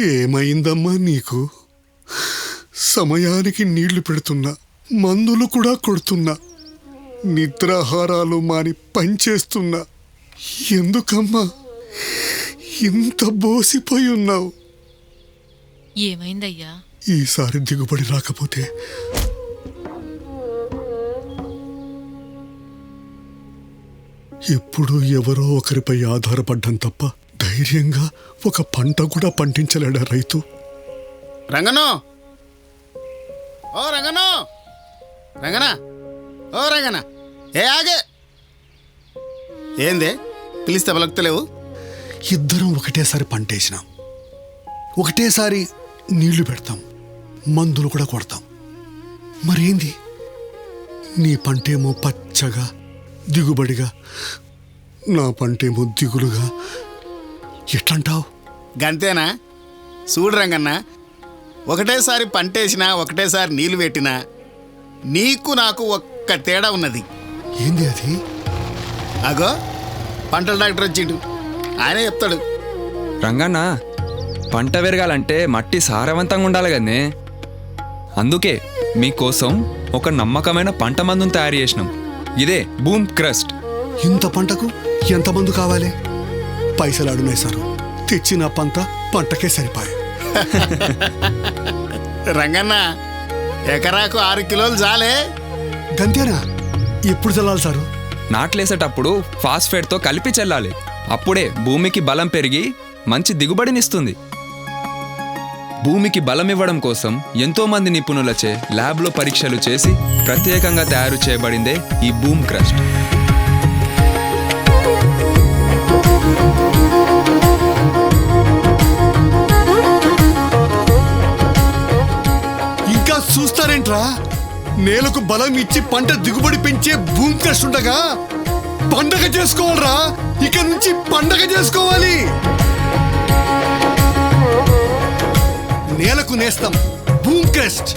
ఏమైందమ్మా నీకు? సమయానికి నీళ్ళు పెడుతున్నా మందులు కూడా కొడుతున్నా నిద్రాహారాలు మాని పనిచేస్తున్నా. ఎందుకమ్మా? ఇంత బోసిపోయి ఉన్నావు. ఏమైందయ్యా? ఈసారి దిగుబడి రాకపోతే. ఎప్పుడు ఎవరో ఒకరిపై ఆధారపడ్డం తప్ప ధైర్యంగా ఒక పంట కూడా పండించలేడా రైతు. రంగను! ఓ రంగను! రంగనా! ఓ రంగనా! ఏ ఆగే! ఏందే? పిలిస్తే పలుకుతలేవు? ఇద్దరం ఒకటేసారి పంటేసినాం ఒకటేసారి నీళ్ళు పెడతాం. మందులు కూడా కొడతాం. మరేంది? నీ పంటేమో పచ్చగా దిగుబడిగా నా పంటేమో దిగులుగా ఎట్లంటావు? గంతేనా? చూడు రంగన్న ఒకటేసారి పంటేసినా ఒకటేసారి నీళ్ళు పెట్టినా నీకు నాకు ఒక్క తేడా ఉన్నది. ఏంది అది? అగో పంటల డాక్టర్ వచ్చిండు. ఆయనే చెప్తాడు. రంగన్న పంట పెరగాలంటే మట్టి సారవంతంగా ఉండాలి కదనే. అందుకే మీకోసం ఒక నమ్మకమైన పంట మందును తయారు చేసినాం. ఇదే బూమ్ క్రస్ట్. ఇంత పంటకు ఎంత మందు కావాలి? పైసలు అడున్నాయి సారు తెచ్చిన పంట పంటకే సరిపాయి. రంగన్న ఎకరాకు ఆరు కిలోలు చాలే గంతేనా? ఎప్పుడు చల్లాలి సారు? నాట్లేసేటప్పుడు ఫాస్ఫేట్తో కలిపి చెల్లాలి. అప్పుడే భూమికి బలం పెరిగి మంచి దిగుబడినిస్తుంది. భూమికి బలం ఇవ్వడం కోసం ఎంతో మంది నిపుణులచే ల్యాబ్లో పరీక్షలు చేసి ప్రత్యేకంగా తయారు చేయబడిందే ఈ బూమ్ క్రస్ట్. చూస్తారేంట్రా నేలకు బలం ఇచ్చి పంట దిగుబడి పెంచే భూమి క్రష్ ఉండగా పండగ చేసుకోవాలరా. ఇక నుంచి పండగ చేసుకోవాలి. నేలకు నేస్తాం భూమ్ క్రెస్ట్.